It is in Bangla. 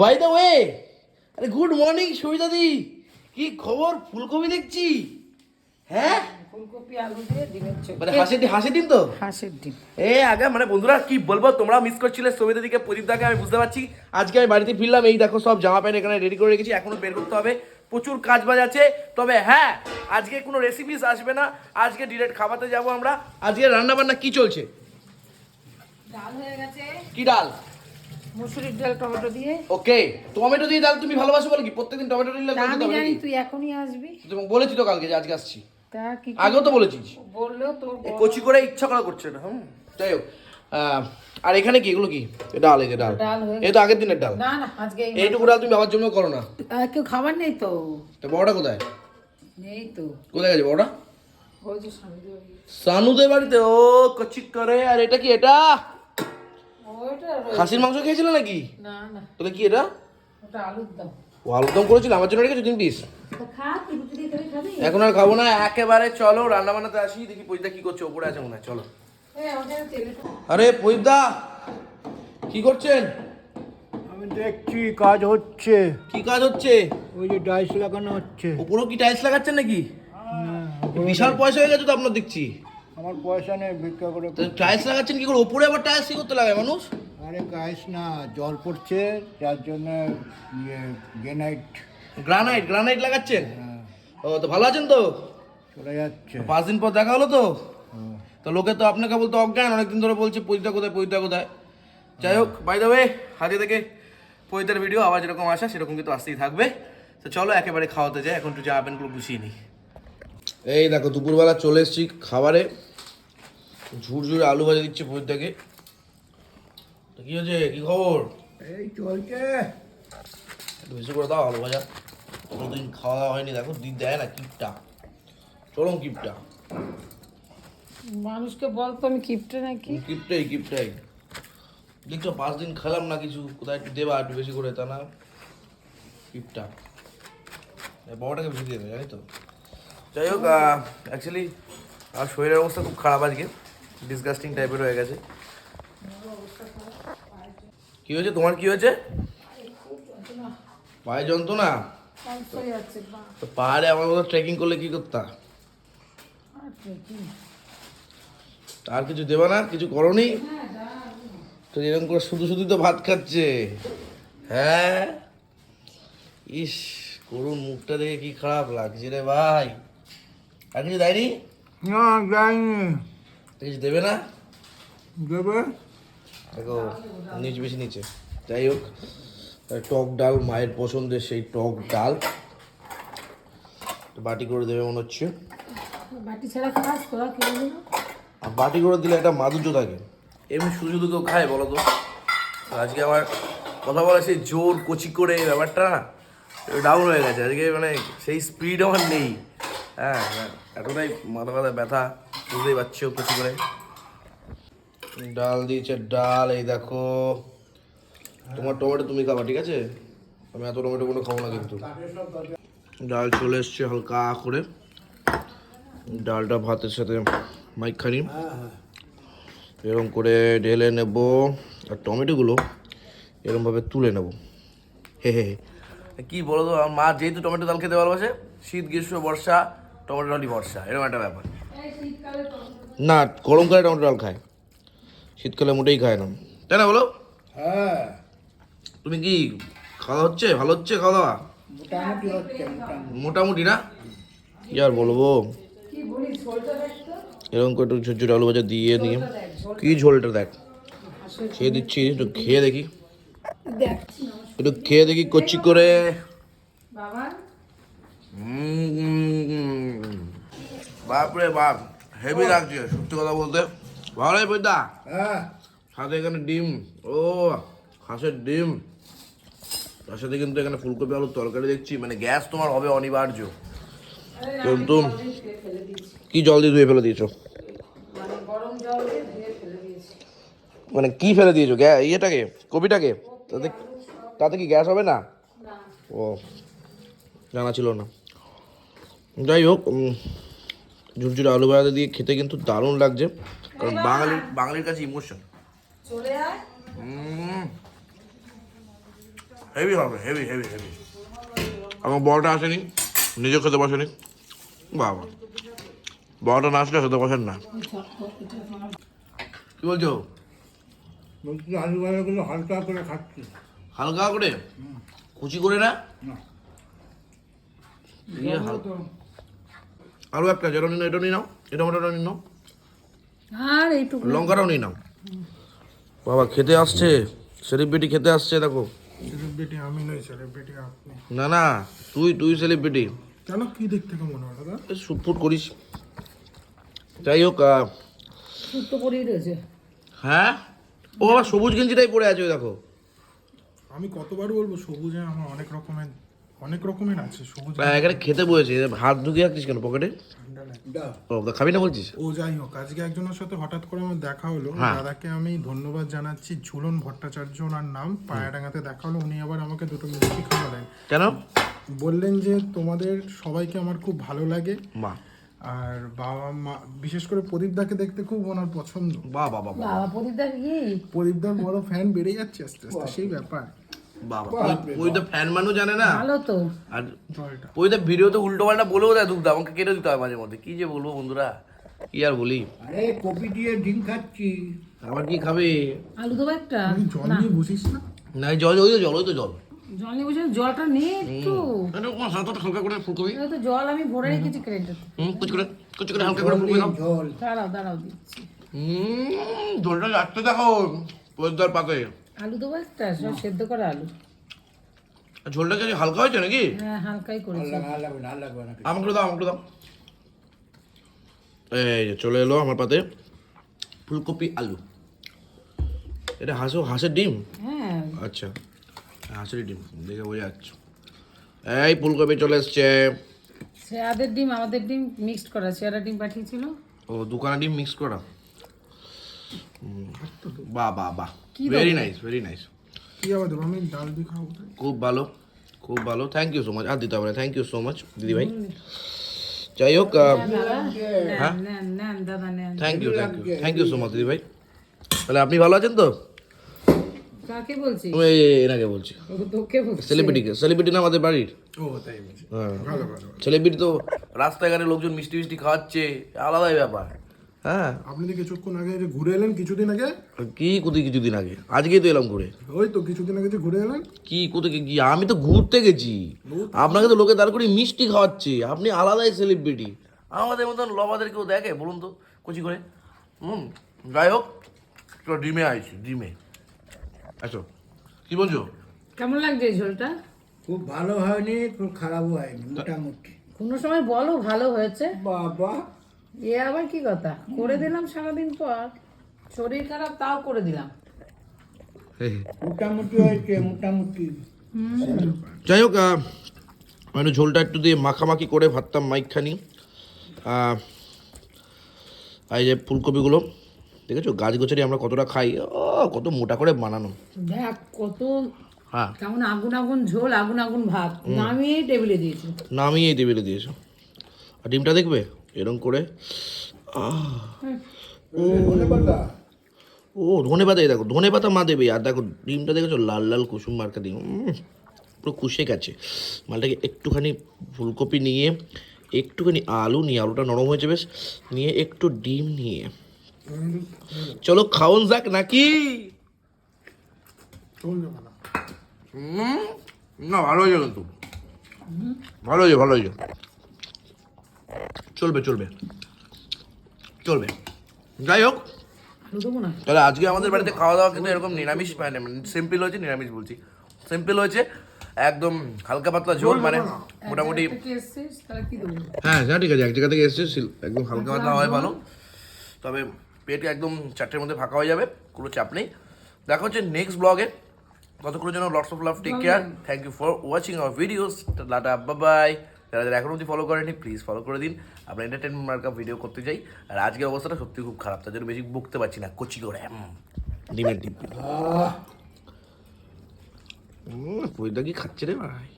বাই দ্য ওয়ে আরে গুড মর্নিং সবিতাদি। কি খবর? ফুলকপি দেখছি। হ্যাঁ? ফুলকপি আলু দিয়ে ডিমের চোখ মানে হাসি হাসি দিন তো? হাঁসের ডিম। এ আগে মানে বন্ধুরা কি বলব তোমরা মিস করছিলে সবিতা দিকে প্রদীপ দাকে আমি বুঝতে পারছি। আজকে আমি বাড়িতে ফিরলাম এই দেখো সব জামা প্যান্ট এখানে রেডি করে রেখেছি এখনও বের করতে হবে। প্রচুর কাজ বাজ আছে তবে হ্যাঁ আজকে কোনো রেসিপিস আসবে না। আজকে ডিরেক্ট খাওয়াতে যাব আমরা। আজকে রান্না বান্না কি চলছে? ডাল হয়ে গেছে। কি ডাল? মুসুরির ডাল টমেটো দিয়ে। ওকে টমেটো দিয়ে ডাল তুমি ভালোবাসো বলে কি? প্রত্যেকদিন টমেটো দিলে আমি জানি তুই এখনই আসবি। তুমি বলেছি তো কালকে যে আজকে আসছি। তা কি আগেও তো বলেছিস বললেও তোর কচি করে ইচ্ছা করা করছে না হুম? যাই হোক আর এখানে কি এগুলো কি? ডাল এই যে ডাল ডাল এই তো আগের দিনের ডাল। না না আজকে এইটুকু ডাল তুমি বাবার জন্য করো না। কেউ খাবার নেই তো? তা বড়টা কোথায়? নেই তো। কোথায় গেছে বড়টা? সানুদের বাড়িতে ও কচি করে। আর এটা কি এটা? খাসির মাংস খেয়েছিল নাকি? না কি এটা? ওটা আলুর দাম। ও আলুর দম করেছিল? আমার জন্য রেখেছো তিন পিস এখন আর খাব না একেবারে চলো রান্না বান্নাতে আসি দেখি পরিদা কি করছে ওপরে আছে মনে হয় চলো। আরে পরিদা কি করছেন? আমি দেখছি কাজ হচ্ছে। কি কাজ হচ্ছে? ওই যে ডাইস লাগানো হচ্ছে। উপরেও কি টাইলস লাগাচ্ছেন নাকি? হ্যাঁ, বিশাল পয়সা হয়ে গেছে তো আপনার দেখছি। আমার পয়সা নেই ভিক্ষা করে টাইলস লাগাচ্ছেন কি করে? ওপরে আবার টাইলস কি করতে লাগায় মানুষ? আরে গাইস না জল পড়ছে যার জন্য ইয়ে গ্রেনাইট। গ্রানাইট গ্রানাইট লাগাচ্ছেন? হ্যাঁ, ও তো ভালো আছেন তো? চলে যাচ্ছে। পাঁচ দিন পর দেখা হলো তো? হ্যাঁ। তো লোকে তো আপনাকে বলতে অজ্ঞান অনেকদিন ধরে বলছে পরিতা কোথায় পরিতা কোথায়? যাই হোক বাই দ্য ওয়ে হাতে থেকে পরিতার ভিডিও আবার যেরকম আসা সেরকম কিন্তু আসতেই থাকবে। তো চলো একেবারে খাওয়াতে যাই এখন একটু জামা প্যান্টগুলো গুছিয়ে নিই। এই দেখো দুপুরবেলা চলে এসেছি খাবারে। ঝুরঝুরে আলু ভাজা দিচ্ছে পরিতাকে তো কি হয়েছে? কি খবর? এই চলছে। একটু বেশি করে দাও আলু ভাজা। কোনোদিন খাওয়া দাওয়া হয়নি দেখো দিন দেয় না কিপটা। চরম কিপটা। মানুষকে বল তো আমি কিপটে নাকি? কিপটাই কিপটাই। দেখছ পাঁচ দিন খেলাম না কিছু কোথায় একটু দেবা একটু বেশি করে তা না। কিপটা। এই বড়টাকে বেশি দিয়ে দেবে জানি তো যাই হোক অ্যাকচুয়ালি আমার শরীরের অবস্থা খুব খারাপ আজকে। ডিসগাস্টিং টাইপের হয়ে গেছে। কি হয়েছে? তোমার কি হয়েছে? পায়ে যন্ত্রণা? তো পাহাড়ে আমার মতো ট্রেকিং করলে কি করতা? আর কিছু দেবে না? কিছু করনি? তো এরকম করে শুধু শুধু তো ভাত খাচ্ছে। হ্যাঁ? ইস, করুন মুখটা দেখে কি খারাপ লাগছে রে ভাই। আর কিছু দেয়নি? না যাইনি কিছু দেবে না? দেবে। দেখো নিচ বেশি নিচে। যাই হোক টক ডাল মায়ের পছন্দের সেই টক ডাল। বাটি করে দেবে মনে হচ্ছে। বাটি ছাড়া খাস তোরা আর বাটি করে দিলে একটা মাধুর্য থাকে। এমনি শুধু শুধু কেউ খায় বলো তো? আজকে আমার কথা বলা সেই জোর কচি করে এই ব্যাপারটা না ডাউন হয়ে গেছে। আজকে মানে সেই স্পিড আমার নেই। হ্যাঁ হ্যাঁ, এতটাই মাথা মাথা ব্যথা। বুঝতেই পারছ কচি করে। ডাল দিয়েছে, ডাল, এই দেখো। তোমার টমেটো তুমি খাবা, ঠিক আছে? আমি এত টমেটো কোনো খাব না কিন্তু। ডাল চলে এসছে হালকা করে। ডালটা ভাতের সাথে মাইকখানি। এরকম করে ঢেলে নেব। আর টমেটোগুলো এরকমভাবে তুলে নেব। হে হে হে। কি বলো তো, আমার মা যেহেতু টমেটো ডাল খেতে ভালোবাসে, শীত, গ্রীষ্ম, বর্ষা, টমেটো ডালই বর্ষা, এরকম একটা ব্যাপার। না গরমকালে টমেটো ডাল খায়। শীতকালে মোটেই খায় না। তাই না বলো? হ্যাঁ। তুমি কি খাওয়া হচ্ছে? ভালো হচ্ছে খাওয়া দাওয়া? মোটামুটি না? কি আর বলব? কি বলিস ঝোলটা দেখ তো। এরকম করে একটু ঝুরঝুর আলু ভাজা দিয়ে নিয়ে কি ঝোলটা দেখ? খেয়ে দিচ্ছি একটু খেয়ে দেখি। একটু খেয়ে দেখি কচি করে। বাবা। উম, বাপরে বাপ হেভি লাগছে সত্যি কথা বলতে। ভালোই বইদা হ্যাঁ। সাথে এখানে ডিম ও হাঁসের ডিম। তার সাথে কিন্তু এখানে ফুলকপি আলুর তরকারি দেখছি মানে গ্যাস তোমার হবে অনিবার্য। কিন্তু কি জল দিয়ে ধুয়ে ফেলে দিয়েছ? মানে গরম জল দিয়ে ধুয়ে ফেলে দিয়েছি মানে কি ফেলে দিয়েছ? গ্যা ইয়েটাকে কপিটাকে? তাতে তাতে কি গ্যাস হবে না? না। ও জানা ছিল না। যাই হোক উম, ঝুরঝুরে আলু ভাজা দিয়ে খেতে কিন্তু দারুণ লাগছে। কারণ বাঙালির বাঙালির কাছে ইমোশন। চলে আয়। হেভি হবে হেভি হেভি হেভি আমার বড়টা আসেনি নিজে খেতে বসেনি। বাবা। বড়টা না আসলে খেতে বসেন না। কি বলছো? বলছি আলু ভাজাগুলো হালকা করে খাচ্ছি। হালকা করে? কুচি করে না? আরও একটা যেটা নিন এটা নিয়ে নাও এটা মোটা নিয়ে নাও। আর এইটুকু লঙ্কাটাও নিয়ে নাও। বাবা খেতে আসছে। সেলিব্রিটি খেতে আসছে দেখো। সেলিব্রিটি আমি নই সেলিব্রিটি আপনি। না না তুই তুই সেলিব্রিটি কেন? কি দিক থেকে মনে হয় দাদা? শুটফুট করিস। যাই হোক আহ, শুক্তো করেই রয়েছে হ্যাঁ? ও বাবা সবুজ গেঞ্জিটাই পরে আছে ওই দেখো। আমি কতবার বলব সবুজে আমার অনেক রকমের অনেক রকমের আছে সবুজ এখানে খেতে বসেছে হাত ঢুকিয়ে রাখছিস কেন পকেটে ও খাবি না বলছিস? ও যাই হোক আজকে একজনের সাথে হঠাৎ করে আমার দেখা হলো। হ্যাঁ। দাদাকে আমি ধন্যবাদ জানাচ্ছি ঝুলন ভট্টাচার্য ওনার নাম পায়াডাঙ্গাতে দেখা হলো উনি আবার আমাকে দুটো মিষ্টি খাওয়ালেন কেন? বললেন যে তোমাদের সবাইকে আমার খুব ভালো লাগে। মা আর বাবা মা বিশেষ করে প্রদীপ দাকে দেখতে খুব ওনার পছন্দ। বা বাবা বাবা বাবা প্রদীপদা কি? প্রদীপদার বড় ফ্যান বেড়ে যাচ্ছে আস্তে আস্তে সেই ব্যাপার। বাবা। ওই- ওই তো ফ্যান মানুষ জানে না। ভালো তো। আর জলটা ওই তো ভিডিওতে উল্টো পাল্টা বলেও দেয় দুধ আমাকে কেটে দিতে হয় মাঝে মধ্যে। কি যে বলব বন্ধুরা? কি আর বলি? আরে কপি দিয়ে ডিম খাচ্ছি। আবার কি খাবে? আলু দেবো একটা? জল নিয়ে বসিস না? না জল ওই জল ওই তো জল। জল নিয়ে বসে জলটা নে একটু। এটা তোমার হালকা হালকা করে ফুলকপি। তো জল আমি ভরে রেখেছি ক্রেডিট হুম কুচি করে কুচি করে হালকা করে ফুলকপি দাও জল। দাঁড়াও দাঁড়াও দিচ্ছি। হুম। জলটা যাচ্ছে দেখো। পরিদার পাতে আলু দেবো একটা? সব সেদ্ধ করা আলু। ঝোলটা কি হালকা হয়েছে নাকি? হ্যাঁ হালকাই করেছি। আমাকে দাও আমাকে দাও। এই যে চলে এলো আমার পাতে ফুলকপি আলু। এটা হাঁসও হাঁসের ডিম? হ্যাঁ। আচ্ছা হাঁসের ডিম দেখে বোঝা যাচ্ছে। এই ফুলকপি চলে এসছে। শ্রেয়াদের ডিম আমাদের ডিম মিক্সড করা। শ্রেয়ারা ডিম পাঠিয়েছিল। ও দোকানে ডিম মিক্স করা। বাহ বাহ বাহ। কি ভেরি নাইস ভেরি নাইস কি আবার দেবো আমি ডাল দিয়ে খাব খুব ভালো খুব ভালো। থ্যাংক ইউ সো মাচ আর দিতে হবে না। থ্যাংক ইউ সো মাচ দিদি ভাই। যাই হোক হ্যাঁ? Thank you thank you thank you so much দিদি ভাই। তাহলে আপনি ভালো আছেন তো? কাকে বলছি এনাকে বলছি। তোকে বলছি। সেলিব্রিটিকে সেলিব্রিটি না আমাদের বাড়ির? ও তাই হ্যাঁ। সেলিব্রিটি তো রাস্তাঘাটে লোকজন মিষ্টি মিষ্টি খাওয়াচ্ছে। আলাদাই ব্যাপার। হ্যাঁ। আপনি যে কিছুক্ষণ আগে যে ঘুরে এলেন কিছুদিন আগে? কি কোথায় কিছুদিন আগে? আজকেই তো এলাম ঘুরে। ওই তো কিছুদিন আগে যে ঘুরে এলেন? কি কোথায় কি আমি তো ঘুরতে গেছি। আপনাকে তো লোকে দাঁড় করে মিষ্টি খাওয়াচ্ছে। আপনি আলাদাই সেলিব্রিটি আমাদের মতন লবাদের কেউ দেখে? বলুন তো কচি করে। হুম যাই হোক তো ডিমে আইছি ডিমে। আচ্ছা কি বলছো? কেমন লাগছে এই ঝোলটা? খুব ভালো হয়নি খুব খারাপও হয়নি মোটামুটি। কোনো সময় বলো ভালো হয়েছে। বাবা। এ আবার কি কথা? করে দিলাম সারাদিন পর শরীর খারাপ তাও করে দিলাম। মোটামুটি হয়েছে মোটামুটি। যাই হোক আমি ঝোলটা একটু দিয়ে মাখামাখি করে ভাবতাম মাইকখানি। এই যে ফুলকপিগুলো দেখেছ? গাছ গোছারি আমরা কতটা খাই। ও কত মোটা করে বানানো। দেখ কত হ্যাঁ। কেমন আগুন আগুন ঝোল আগুন আগুন ভাত। নামিয়ে টেবিলে দিয়েছি। নামিয়ে এই টেবিলে দিয়েছ। আর ডিমটা দেখবে? এরকম করে। ও ধনে পাতা দেখো ধনে পাতা মা দেবে। আর দেখো ডিমটা দেখেছ? লাল লাল কুসুম মার্কা ডিম। পুরো কুষে গেছে। মালটাকে একটুখানি ফুলকপি নিয়ে একটুখানি আলু নিয়ে আলুটা নরম হয়েছে বেশ নিয়ে একটু ডিম নিয়ে। চলো খাওন যাক নাকি? না ভালো হয়েছে কিন্তু। ভালো হয়েছে ভালো হয়েছে। চলবে চলবে। চলবে। যাই হোক তাহলে আজকে আমাদের বাড়িতে খাওয়া দাওয়া কিন্তু এরকম নিরামিষ মানে সিম্পল হয়েছে নিরামিষ বলছি। সিম্পল হয়েছে একদম হালকা পাতলা ঝোল মানে মোটামুটি এসছিস হ্যাঁ হ্যাঁ ঠিক আছে এক জায়গা থেকে এসছে একদম হালকা পাতলা হয় ভালো। তবে পেট একদম চারটের মধ্যে ফাঁকা হয়ে যাবে কোনো চাপ নেই। দেখা হচ্ছে নেক্সট ব্লগে ততক্ষণের জন্য lots of love take care thank you for watching our videos tata bye যারা যারা এখনও অবধি ফলো করেনি প্লিজ ফলো করে দিন। আমরা এন্টারটেনমেন্ট মার্কা ভিডিও করতে চাই আর আজকের অবস্থাটা সত্যি খুব খারাপ, তার জন্য বেশি বকতে পারছি না, কচি করে। ডিমের ডিম। ওইটা কি খাচ্ছে রে ভাই?